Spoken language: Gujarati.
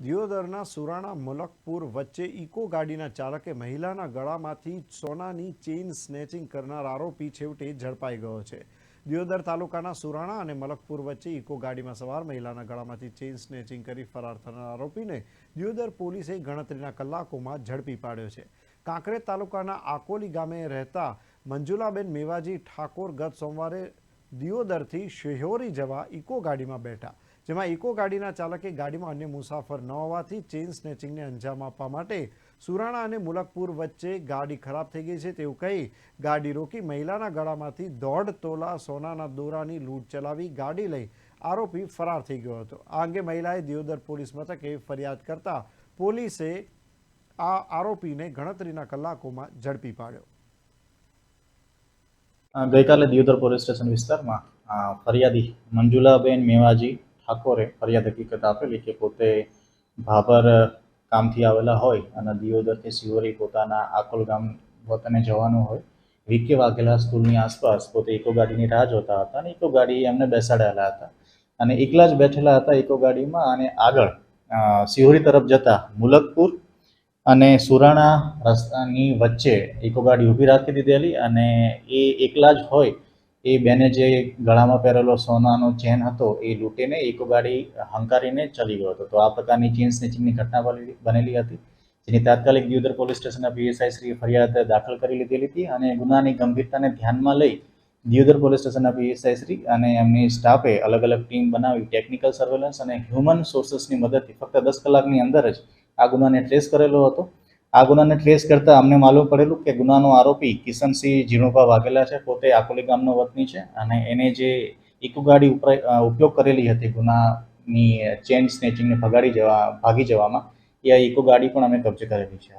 દિયોદરના સુરાણા મલકપુર વચ્ચે ઇકો ગાડીના ચાલકે મહિલાના ગળામાંથી સોનાની ચેઇન સ્નેચિંગ કરનાર આરોપી છેવટે ઝડપાઈ ગયો છે. દિયોદર તાલુકાના સુરાણા અને મલકપુર વચ્ચે ઇકો ગાડીમાં સવાર મહિલાના ગળામાંથી ચેઇન સ્નેચિંગ કરી ફરાર થનાર આરોપીને દિયોદર પોલીસે ગણતરીના કલાકોમાં ઝડપી પાડ્યો છે. કાંકરેજ તાલુકાના આકોલી ગામે રહેતા મંજુલાબેન મેવાજી ઠાકોર ગત સોમવારે દિયોદરથી શિહોરી જવા ઇકો ગાડીમાં બેઠા. જેમાં ઇકો ગાડીના ચાલકે ગાડીમાં અન્ય મુસાફર ન હોવાથી ચેઇન સ્નેચિંગને અંજામ આપવા માટે સુરાણા અને મુલકપુર વચ્ચે ગાડી ખરાબ થઈ ગઈ છે. તેવું કહી ગાડી રોકી મહિલાના ગળામાંથી દોઢ તોલા સોનાના દોરાની લૂંટ ચલાવી ગાડી લઈ આરોપી ફરાર થઈ ગયો હતો. આ અંગે મહિલાએ દિયોદર પોલીસ મથકે ફરિયાદ કરતા પોલીસે આ આરોપીને ગણતરીના કલાકોમાં ઝડપી પાડ્યો. ગઈકાલે દિયોદર પોલીસ સ્ટેશન વિસ્તારમાં ફરિયાદી મંજુલાબેન મેવાજી ઠાકોરે ફરિયાદ હકીકત આપેલી કે પોતે ભાભર કામથી આવેલા હોય અને દિયોદરથી સિહોરી પોતાના આકોલ ગામ વતને જવાનું હોય, વીકે વાઘેલા સ્કૂલની આસપાસ પોતે ઇકો ગાડીની રાહ જોતા હતા અને ઇકો ગાડી એમને બેસાડેલા હતા. અને એકલા જ બેઠેલા હતા ઇકો ગાડીમાં અને આગળ સિહોરી તરફ જતા મુલકપુર અને સુરાણા રસ્તાની વચ્ચે ઇકો ગાડી ઊભી રાખી દીધેલી અને એ એકલા જ હોય એ બેને જે ગળામાં પહેરેલો સોનાનો ચેન હતો, એ લૂંટીને ગાડી હંકારીને ચલી ગયો હતો. તો આ પ્રકારની ચેન સ્નેચિંગની ઘટના બનેલી હતી, જેની તાત્કાલિક દિયોદર પોલીસ સ્ટેશનના પીએસઆઈ શ્રીએ ફરિયાદ દાખલ કરી લીધેલી હતી અને ગુનાની ગંભીરતાને ધ્યાનમાં લઈ દિયોદર પોલીસ સ્ટેશનના પીએસઆઈ શ્રી અને એમની સ્ટાફે અલગ અલગ ટીમ બનાવી ટેકનિકલ સર્વેલન્સ અને હ્યુમન સોર્સેસની મદદથી ફક્ત દસ કલાકની અંદર જ આ ગુનાને ટ્રેસ કરેલો હતો. આ ગુનાને ટ્રેસ કરતા અમને માલુમ પડેલું કે ગુનાનો આરોપી કિશનસિંહ ઝીણુભા વાઘેલા છે. પોતે આકોલી ગામનો વતની છે અને એને જે ઇકો ગાડી ઉપયોગ કરેલી હતી ગુનાની ચેન સ્નેચિંગને ભગાડી જવા, ભાગી જવામાં, એ આ ઇકો ગાડી પણ અમે કબજે કરેલી છે.